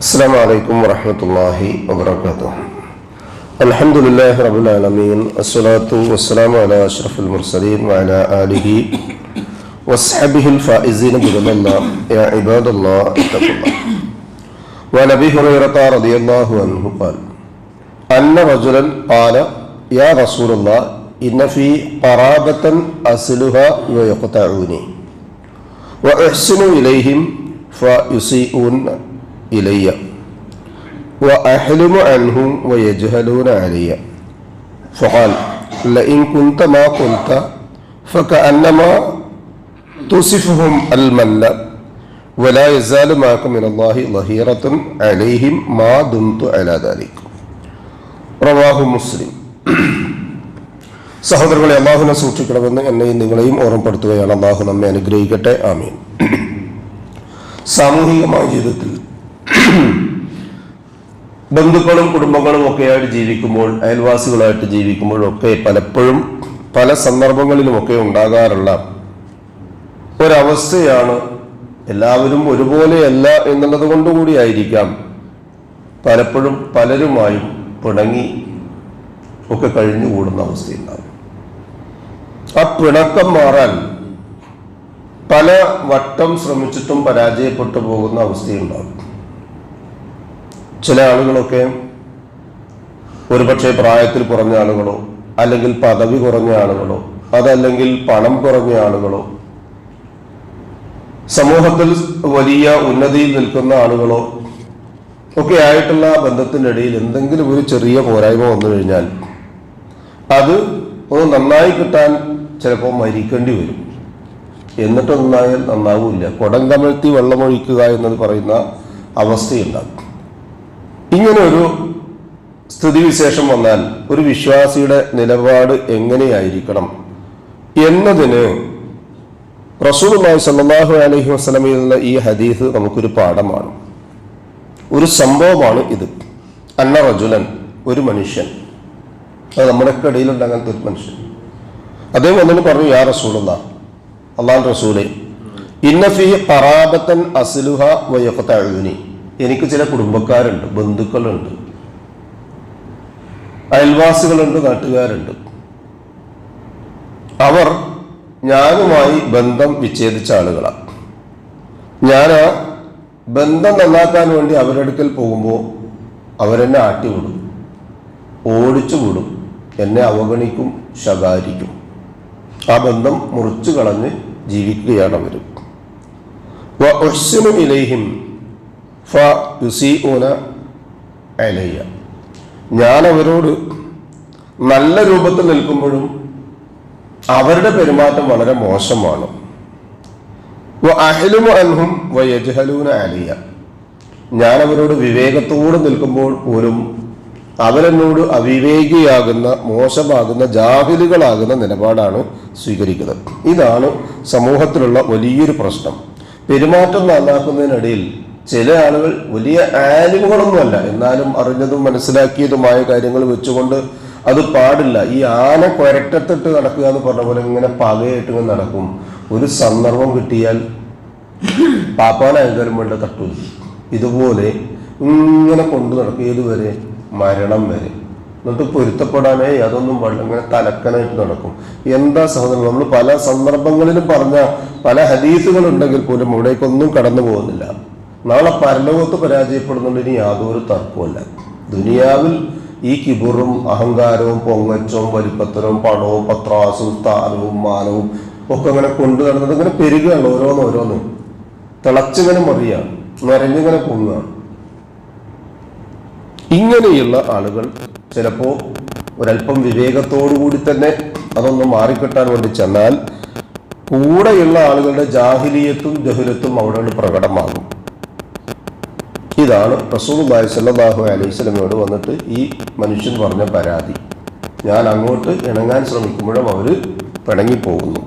السلام عليكم ورحمة الله وبركاته الحمد لله رب العالمين الصلاة والسلام على أشرف المرسلين وعلى آله وصحبه الفائزين برضا الله يا عباد الله اتقوا الله وعن أبي هريرة رضي الله عنه قال أن رجلا قال يا رسول الله إن في قرابة أصلها ويقطعوني وأحسن إليهم فيسيئون إلي وأحلم عنهم ويجهلون علي فقال لئن كنت ما قلت فكأنما تصفهم المل ولا يزال معكم من الله ظهيرة عليهم ما دمت على ذلك റവാഹു മുസ്ലിം സഹോദരങ്ങളെ അള്ളാഹുനെ സൂക്ഷിക്കണമെന്ന് എന്നെയും നിങ്ങളെയും ഓർമ്മപ്പെടുത്തുകയാണ് അള്ളാഹു നമ്മെ അനുഗ്രഹിക്കട്ടെ ആമീൻ സാമൂഹികമായ ജീവിതത്തിൽ ബന്ധുക്കളും കുടുംബങ്ങളും ഒക്കെയായിട്ട് ജീവിക്കുമ്പോൾ അയൽവാസികളായിട്ട് ജീവിക്കുമ്പോഴൊക്കെ പലപ്പോഴും പല സന്ദർഭങ്ങളിലുമൊക്കെ ഉണ്ടാകാറുള്ള ഒരവസ്ഥയാണ് എല്ലാവരും ഒരുപോലെയല്ല എന്നുള്ളത് കൊണ്ടുകൂടിയായിരിക്കാം പലപ്പോഴും പലരുമായും പിണങ്ങി ഒക്കെ കഴിഞ്ഞുകൂടുന്ന അവസ്ഥയുണ്ടാകും ആ പിണക്കം മാറാൻ പല വട്ടം ശ്രമിച്ചിട്ടും പരാജയപ്പെട്ടു പോകുന്ന അവസ്ഥയുണ്ടാകും ചില ആളുകളൊക്കെ ഒരുപക്ഷെ പ്രായത്തിൽ കുറഞ്ഞ ആളുകളോ അല്ലെങ്കിൽ പദവി കുറഞ്ഞ ആളുകളോ അതല്ലെങ്കിൽ പണം കുറഞ്ഞ ആളുകളോ സമൂഹത്തിൽ വലിയ ഉന്നതിയിൽ നിൽക്കുന്ന ആളുകളോ ഒക്കെ ആയിട്ടുള്ള ബന്ധത്തിന്റെ ഇടയിൽ എന്തെങ്കിലും ഒരു ചെറിയ പോരായ്മ വന്നു കഴിഞ്ഞാൽ അത് ഒന്ന് നന്നായി കിട്ടാൻ ചിലപ്പോൾ മരിക്കേണ്ടി വരും. എന്നിട്ട് നന്നായാൽ നന്നാവില്ല. കുടം കമഴ്ത്തി വെള്ളമൊഴിക്കുക എന്നത് പറയുന്ന അവസ്ഥയുണ്ടാകും. ഇങ്ങനെ ഒരു സ്ഥിതിവിശേഷം വന്നാൽ ഒരു വിശ്വാസിയുടെ നിലപാട് എങ്ങനെയായിരിക്കണം എന്നതിന് റസൂലുമായി സല്ലാഹു അലഹി വസ്ലമിൽ നിന്ന് ഈ ഹദീസ് നമുക്കൊരു പാഠമാണ്. ഒരു സംഭവമാണ് ഇത്. അന്ന റജുലൻ ഒരു മനുഷ്യൻ. അത് നമ്മുടെയൊക്കെ ഇടയിലുണ്ട് അങ്ങനത്തെ ഒരു മനുഷ്യൻ. അദ്ദേഹം വന്നിട്ട് പറഞ്ഞു യാ റസൂലുള്ള അള്ളാൻ റസൂലെ ഇന്നഫി പറാബത്തൻ അസ്ലുഹ വയക്കത്തഴുനി എനിക്ക് ചില കുടുംബക്കാരുണ്ട് ബന്ധുക്കളുണ്ട്. അയൽവാസികളുണ്ട് നാട്ടുകാരുണ്ട്. അവർ ഞാനുമായി ബന്ധം വിച്ഛേദിച്ച ആളുകളാണ് ഞാൻ ആ ബന്ധം നന്നാക്കാൻ വേണ്ടി അവരുടെ അടുക്കൽ പോകുമ്പോൾ അവരെന്നെ ആട്ടിവിടും ഓടിച്ചു വിടും എന്നെ അവഗണിക്കും ശകാരിക്കും. ആ ബന്ധം മുറിച്ചു കളഞ്ഞ് ജീവിക്കുകയാണ് അവർ ഇലൈഹിം ഫ അലയ്യ ഞാൻ അവരോട് നല്ല രൂപത്തിൽ നിൽക്കുമ്പോഴും അവരുടെ പെരുമാറ്റം വളരെ മോശമാണ്. അഹ്ലുമു അലിയ ഞാൻ അവരോട് വിവേകത്തോട് നിൽക്കുമ്പോൾ പോലും അവരെന്നോട് അവിവേകിയാകുന്ന മോശമാകുന്ന ജാഹിലുകളാകുന്ന നിലപാടാണ് സ്വീകരിക്കുന്നത്. ഇതാണ് സമൂഹത്തിലുള്ള വലിയൊരു പ്രശ്നം. പെരുമാറ്റം നന്നാക്കുന്നതിനിടയിൽ ചില ആളുകൾ വലിയ ആലിമുകളൊന്നുമല്ല. എന്നാലും അറിഞ്ഞതും മനസ്സിലാക്കിയതുമായ കാര്യങ്ങൾ വെച്ചുകൊണ്ട് അത് പാടില്ല. ഈ ആന കുരട്ടത്തിട്ട് നടക്കുക എന്ന് പറഞ്ഞ പോലെ ഇങ്ങനെ പകയായിട്ട് നടക്കും. ഒരു സന്ദർഭം കിട്ടിയാൽ പാപ്പാനായാലും വേണ്ട തട്ടു. ഇതുപോലെ ഇങ്ങനെ കൊണ്ടു നടക്കും ഏതുവരെ മരണം വരെ. എന്നിട്ട് പൊരുത്തപ്പെടാനേ അതൊന്നും പാടില്ല. ഇങ്ങനെ തലക്കനായിട്ട് നടക്കും. എന്താ സഹോദരൻ നമ്മൾ പല സന്ദർഭങ്ങളിലും പറഞ്ഞ പല ഹദീസുകൾ ഉണ്ടെങ്കിൽ പോലും ഇവിടേക്കൊന്നും കടന്നു പോകുന്നില്ല. നാളെ പരലോകത്ത് പരാജയപ്പെടുന്നുണ്ട് ഇനി യാതൊരു തർക്കമല്ല ദുനിയാവിൽ ഈ കിബുറും അഹങ്കാരവും പൊങ്ങച്ചവും വലിപ്പത്തരവും പണവും പത്രാസും സ്ഥാനവും മാനവും ഒക്കെ അങ്ങനെ കൊണ്ടു നടന്നത് ഇങ്ങനെ പെരുകയാണ് ഓരോന്ന് ഓരോന്ന്. തിളച്ചിങ്ങനെ മറിയാണ്. നിറഞ്ഞിങ്ങനെ പൊങ്ങുകയാണ് ഇങ്ങനെയുള്ള ആളുകൾ ചിലപ്പോൾ ഒരല്പം വിവേകത്തോടു കൂടി തന്നെ അതൊന്ന് മാറിക്കിട്ടാൻ വേണ്ടി ചെന്നാൽ കൂടെയുള്ള ആളുകളുടെ ജാഹിലിയത്തും ജഹുലത്തും അവിടെ പ്രകടമാകും. ഇതാണ് റസൂലുള്ളാഹി സല്ലാഹു അലൈഹി സ്വലമയോട് വന്നിട്ട് ഈ മനുഷ്യൻ പറഞ്ഞ പരാതി. ഞാൻ അങ്ങോട്ട് ഇണങ്ങാൻ ശ്രമിക്കുമ്പോഴും അവർ പിണങ്ങിപ്പോകുന്നു.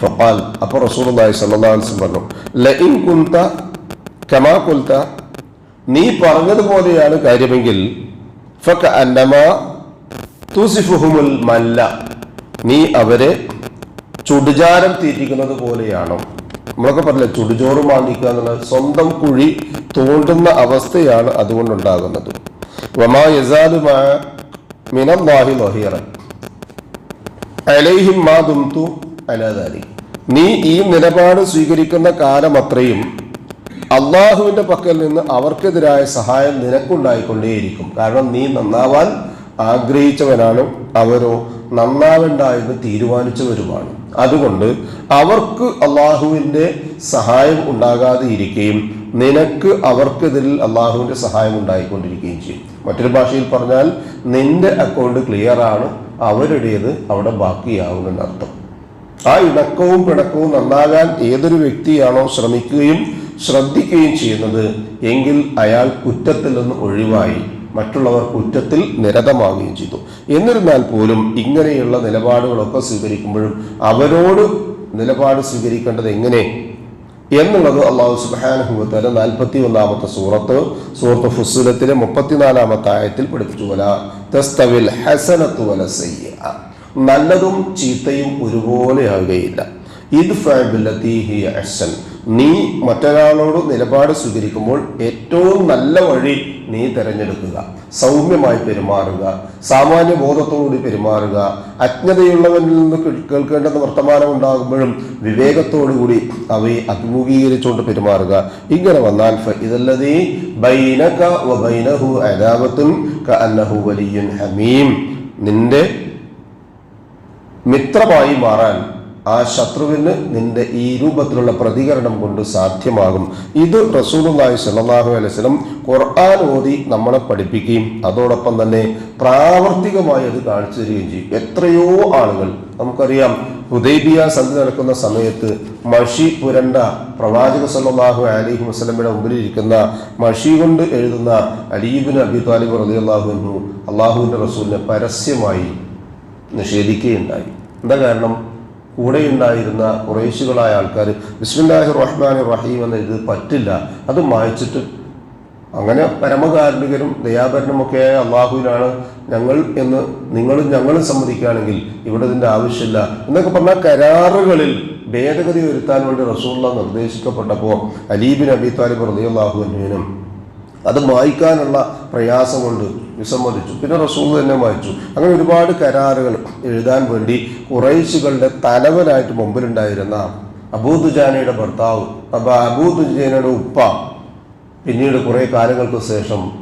ഫപ്പാൽ അപ്പോൾ റസൂലുള്ളാഹി സല്ലാസ്ലം പറഞ്ഞു ലഇൻ കുൽത്ത കമാ കുൽത്ത നീ പറഞ്ഞതുപോലെയാണ് കാര്യമെങ്കിൽ ഫക അന്നമ തുസിഫുഹുമുൽ മല്ല. നീ അവരെ ചുടുചാരം തീറ്റിക്കുന്നത് പോലെയാണോ നമ്മളൊക്കെ പറഞ്ഞില്ലേ ചുടുചോറ് മാന്തിക്കുക എന്നുള്ള സ്വന്തം കുഴി തോണ്ടുന്ന അവസ്ഥയാണ് അതുകൊണ്ടുണ്ടാകുന്നത്. വമാ യസാലുമാ മിനല്ലാഹി ലഹീറൻ അലൈഹിം മാ ദുംതു അലാദാലി നീ ഈ നിലപാട് സ്വീകരിക്കുന്ന കാലം അത്രയും അള്ളാഹുവിന്റെ പക്കൽ നിന്ന് അവർക്കെതിരായ സഹായം നിനക്കുണ്ടായിക്കൊണ്ടേയിരിക്കും. കാരണം നീ നന്നാവാൻ ആഗ്രഹിച്ചവനാണ് അവരോ നന്നാവണ്ട എന്ന് തീരുമാനിച്ചവരുമാണ്. അതുകൊണ്ട് അവർക്ക് അള്ളാഹുവിന്റെ സഹായം ഉണ്ടാകാതെ ഇരിക്കുകയും നിനക്ക് അവർക്കെതിരിൽ അള്ളാഹുവിന്റെ സഹായം ഉണ്ടായിക്കൊണ്ടിരിക്കുകയും ചെയ്യും. മറ്റൊരു ഭാഷയിൽ പറഞ്ഞാൽ നിന്റെ അക്കൗണ്ട് ക്ലിയർ ആണ് അവരുടേത് അവിടെ ബാക്കിയാവുമെന്നർത്ഥം ആ ഇണക്കവും പിണക്കവും നന്നാകാൻ ഏതൊരു വ്യക്തിയാണോ ശ്രമിക്കുകയും ശ്രദ്ധിക്കുകയും ചെയ്യുന്നത് എങ്കിൽ അയാൾ കുറ്റത്തിൽ നിന്ന് ഒഴിവായി. മറ്റുള്ളവർ കുറ്റത്തിൽ നിരതമാവുകയും ചെയ്തു. എന്നിരുന്നാൽ പോലും ഇങ്ങനെയുള്ള നിലപാടുകളൊക്കെ സ്വീകരിക്കുമ്പോഴും അവരോട് നിലപാട് സ്വീകരിക്കേണ്ടത് എങ്ങനെ? എന്നുള്ളത് അള്ളാഹു സുബാനുഭവത്തല നാൽപ്പത്തി ഒന്നാമത്തെ സൂറത്ത് സൂറത്ത് ഫുസുലത്തിലെ മുപ്പത്തിനാലാമത്തെ ആയത്തിൽ പഠിപ്പിച്ചു. വല തസ്തവിൽ ഹസനത്തു വല സയ്യ നല്ലതും ചീത്തയും ഒരുപോലെ ആവുകയില്ല. നീ മറ്റൊരാളോട് നിലപാട് സ്വീകരിക്കുമ്പോൾ ഏറ്റവും നല്ല വഴി നീ തിരഞ്ഞെടുക്കുക സൗമ്യമായി പെരുമാറുക സാമാന്യ ബോധത്തോടുകൂടി പെരുമാറുക അജ്ഞതയുള്ളവനിൽ നിന്ന് കേൾ- കേൾക്കേണ്ടുന്ന വർത്തമാനം ഉണ്ടാകുമ്പോഴും വിവേകത്തോടുകൂടി അവയെ അഭിമുഖീകരിച്ചുകൊണ്ട് പെരുമാറുക. ഇങ്ങനെ വന്നാൽ ഇതല്ലതീ ബൈനക വ ബൈനഹു അദാവത്തുൻ കഅന്നഹു വലിയ്യുൻ ഹമീം. നിന്റെ മിത്രമായി മാറാൻ ആ ശത്രുവിന് നിന്റെ ഈ രൂപത്തിലുള്ള പ്രതികരണം കൊണ്ട് സാധ്യമാകും. ഇത് റസൂലുള്ളാഹി സ്വല്ലല്ലാഹു അലൈഹി വസല്ലം ഖുർആൻ ഓതി നമ്മളെ പഠിപ്പിക്കുകയും അതോടൊപ്പം തന്നെ പ്രാവർത്തികമായി അത് കാണിച്ചു തരികയും ചെയ്യും. എത്രയോ ആളുകൾ നമുക്കറിയാം ഹുദൈബിയ സന്ധി നടക്കുന്ന സമയത്ത് മഷി പുരണ്ട പ്രവാചക സല്ലാഹു അലൈഹി വസല്ലമയുടെ മുമ്പിലിരിക്കുന്ന മഷി കൊണ്ട് എഴുതുന്ന അലീബിൻ അബി താലിബ് റതി അൻഹു അള്ളാഹുവിന്റെ റസൂലിനെ പരസ്യമായി നിഷേധിക്കുകയുണ്ടായി. എന്താ കാരണം? കൂടെ ഉണ്ടായിരുന്ന കുറേശികളായ ആൾക്കാർ ബിസ്മില്ലാഹി റഹ്മാൻ റഹീം എന്ന് ഇത് പറ്റില്ല. അത് മായ്ച്ചിട്ട് അങ്ങനെ പരമകാരുണികരും ദയാപരനുമൊക്കെയായ അള്ളാഹുവിനാണ് ഞങ്ങൾ എന്ന് നിങ്ങളും ഞങ്ങളും സമ്മതിക്കുകയാണെങ്കിൽ ഇവിടെ ഇതിന്റെ ആവശ്യമില്ല. എന്നൊക്കെ പറഞ്ഞാൽ കരാറുകളിൽ ഭേദഗതി വരുത്താൻ വേണ്ടി റസൂള്ള നിർദ്ദേശിക്കപ്പെട്ടപ്പോൾ അലീബിൻ അബി താലിബ് റളിയല്ലാഹുവിനും അത് മായ്ക്കാനുള്ള പ്രയാസം കൊണ്ട് വിസമ്മതിച്ചു. പിന്നെ റസൂൾ തന്നെ വായിച്ചു. അങ്ങനെ ഒരുപാട് കരാറുകൾ എഴുതാൻ വേണ്ടി കുറൈശികളുടെ തലവനായിട്ട് മുമ്പിലുണ്ടായിരുന്ന അബൂദുജാനയുടെ ഭർത്താവ്. അബൂദുജാനയുടെ ഉപ്പ പിന്നീട് കുറേ കാലങ്ങൾക്ക് ശേഷം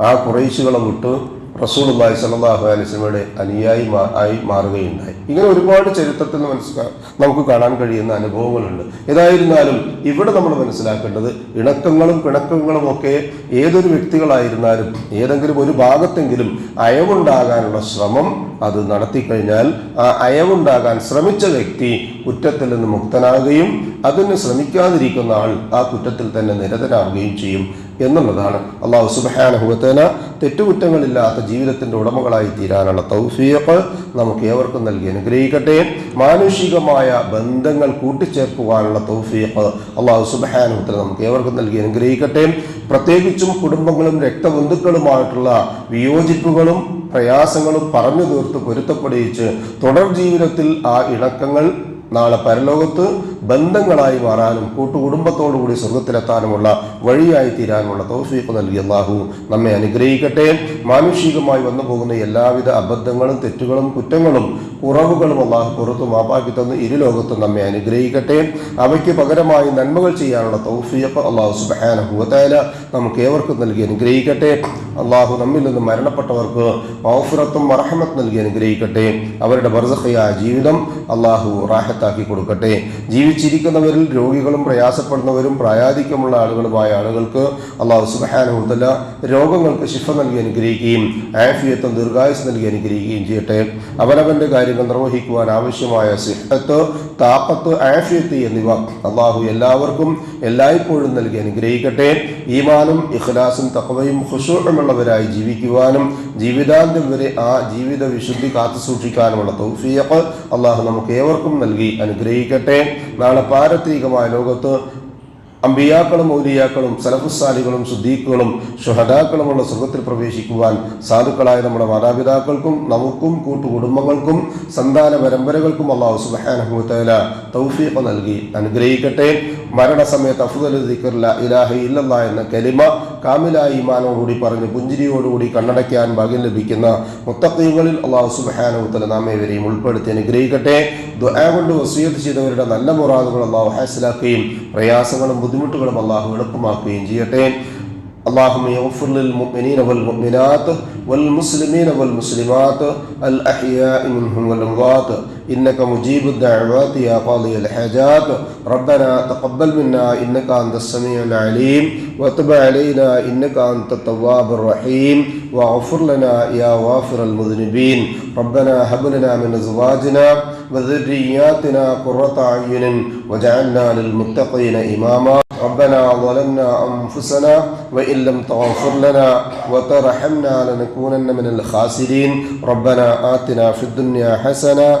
ആ കുറേശുകളെ വിട്ട് സ്വല്ലല്ലാഹു അലൈഹി വസല്ലമയുടെ അനുയായി ആയി മാറുകയുണ്ടായി. ഇങ്ങനെ ഒരുപാട് ചരിത്രത്തിൽ മനസ്സിലാ നമുക്ക് കാണാൻ കഴിയുന്ന അനുഭവങ്ങളുണ്ട്. ഏതായിരുന്നാലും ഇവിടെ നമ്മൾ മനസ്സിലാക്കേണ്ടത് ഇണക്കങ്ങളും പിണക്കങ്ങളും ഒക്കെ ഏതൊരു വ്യക്തികളായിരുന്നാലും ഏതെങ്കിലും ഒരു ഭാഗത്തെങ്കിലും അയവുണ്ടാകാനുള്ള ശ്രമം അത് നടത്തിക്കഴിഞ്ഞാൽ ആ അയവുണ്ടാകാൻ ശ്രമിച്ച വ്യക്തി കുറ്റത്തിൽ നിന്ന് മുക്തനാകുകയും അതിന് ശ്രമിക്കാതിരിക്കുന്ന ആൾ ആ കുറ്റത്തിൽ തന്നെ നിരതനാവുകയും ചെയ്യും. എന്നുള്ളതാണ്. അള്ളാഹു സുബാനുഭവത്തേന തെറ്റുകുറ്റങ്ങളില്ലാത്ത ജീവിതത്തിന്റെ ഉടമകളായി തീരാനുള്ള തൗഫീഖ് നമുക്ക് ഏവർക്കും നൽകി അനുഗ്രഹിക്കട്ടെ. മാനുഷികമായ ബന്ധങ്ങൾ കൂട്ടിച്ചേർക്കുവാനുള്ള തൗഫീഖ് അള്ളാഹു സുബാനുഭവത്തിൽ നമുക്ക് ഏവർക്കും നൽകി അനുഗ്രഹിക്കട്ടെ. പ്രത്യേകിച്ചും കുടുംബങ്ങളും രക്തബന്ധുക്കളുമായിട്ടുള്ള വിയോജിപ്പുകളും പ്രയാസങ്ങളും പറഞ്ഞു തീർത്ത് പൊരുത്തപ്പെടുവിച്ച് തുടർ ജീവിതത്തിൽ ആ ഇണക്കങ്ങൾ നാളെ പരലോകത്ത് ബന്ധങ്ങളായി മാറാനും കൂട്ടുകുടുംബത്തോടുകൂടി സ്വർഗത്തിലെത്താനുമുള്ള വഴിയായി തീരാനുമുള്ള തൗഫീഖ് നൽകി അള്ളാഹു നമ്മെ അനുഗ്രഹിക്കട്ടെ. മാനുഷികമായി വന്നു പോകുന്ന എല്ലാവിധ അബദ്ധങ്ങളും തെറ്റുകളും കുറ്റങ്ങളും കുറവുകളും അള്ളാഹു പുറത്തു മാപ്പാക്കി തന്ന് ഇരുലോകത്തും നമ്മെ അനുഗ്രഹിക്കട്ടെ. അവയ്ക്ക് പകരമായി നന്മകൾ ചെയ്യാനുള്ള തൗഫീഖ് അള്ളാഹു സുബാനഹുവതായ നമുക്ക് ഏവർക്കും നൽകി അനുഗ്രഹിക്കട്ടെ. അള്ളാഹു നമ്മിൽ നിന്ന് മരണപ്പെട്ടവർക്ക് മൗഫുറത്തും മറഹമത്ത് നൽകി അനുഗ്രഹിക്കട്ടെ. അവരുടെ ബർസഖയായ ജീവിതം അള്ളാഹു റാഹത്താക്കി കൊടുക്കട്ടെ. ജീവിച്ചിരിക്കുന്നവരിൽ രോഗികളും പ്രയാസപ്പെടുന്നവരും പ്രായാധിക്യമുള്ള ആളുകളുമായ ആളുകൾക്ക് അള്ളാഹു സുബാനുഹുദല രോഗങ്ങൾക്ക് ശിഫ നൽകി അനുഗ്രഹിക്കുകയും ആഫിയത്വം ദീർഘായുസ് നൽകി അനുഗ്രഹിക്കുകയും ചെയ്യട്ടെ. അവരവന്റെ കാര്യങ്ങൾ നിർവഹിക്കുവാൻ ആവശ്യമായ സിഹത്ത് താപ്പത്ത് ആഫിയത്ത് എന്നിവ അള്ളാഹു എല്ലാവർക്കും എല്ലായ്പ്പോഴും നൽകി അനുഗ്രഹിക്കട്ടെ. ഈമാനും ഇഖ്ലാസും തക്കവയും ഖുശൂറുമുള്ളവരായി ജീവിക്കുവാനും ജീവിതാന്ത്യം വരെ ആ ജീവിത വിശുദ്ധി കാത്തു തൗഫീഖ് അള്ളാഹു നമുക്ക് ഏവർക്കും നൽകി അനുഗ്രഹിക്കട്ടെ. നാളെ പാരത്രികമായ ലോകത്ത് അമ്പിയാക്കളും മൗലിയാക്കളും സലഫുസാലികളും സുദ്ദീഖുകളും ഷുഹദാക്കളുമുള്ള സ്വർഗത്തിൽ പ്രവേശിക്കുവാൻ സാധുക്കളായ നമ്മുടെ മാതാപിതാക്കൾക്കും നമുക്കും കൂട്ടുകുടുംബങ്ങൾക്കും സന്താന പരമ്പരകൾക്കും അള്ളാഹു സുബാനഹുത്തല തൗഫീഖ് നൽകി അനുഗ്രഹിക്കട്ടെ. മരണസമയത്ത് അഫുദൽ ദിക്കറില്ല ഇലാഹ ഇല്ലല്ല എന്ന കലിമ കാമിലായ ഈമാനോടുകൂടി പറഞ്ഞ് പുഞ്ചിരിയോടുകൂടി കണ്ണടയ്ക്കാൻ ഭാഗ്യം ലഭിക്കുന്ന മുത്തക്കീകളിൽ അള്ളാഹു സുബാനഹുത്തല നാം ഇവരെയും ഉൾപ്പെടുത്തി അനുഗ്രഹിക്കട്ടെ. ദുആ കൊണ്ട് വസീയത്ത് ചെയ്തവരുടെ നല്ല മുറാദുകൾ അള്ളാഹു ഹാസിലാക്കുകയും പ്രയാസങ്ങളും ബുദ്ധിമുട്ടുകളും അള്ളാഹു എളുപ്പമാക്കുകയും ചെയ്യട്ടെ. اللهم يغفر للمؤمنين والمؤمنات والمسلمين والمسلمات الأحياء منهم والأموات إنك مجيب الدعوات يا قاضي الحاجات ربنا تقبل منا إنك أنت السميع العليم وتب علينا إنك أنت التواب الرحيم واغفر لنا يا غافر المذنبين. ربنا هب لنا من أزواجنا وذرياتنا قرة أعين وجعلنا للمتقين إماما. ربنا ظلمنا أنفسنا وإن لم تغفر لنا وترحمنا لنكونن من الخاسرين. ربنا آتنا في الدنيا حسنة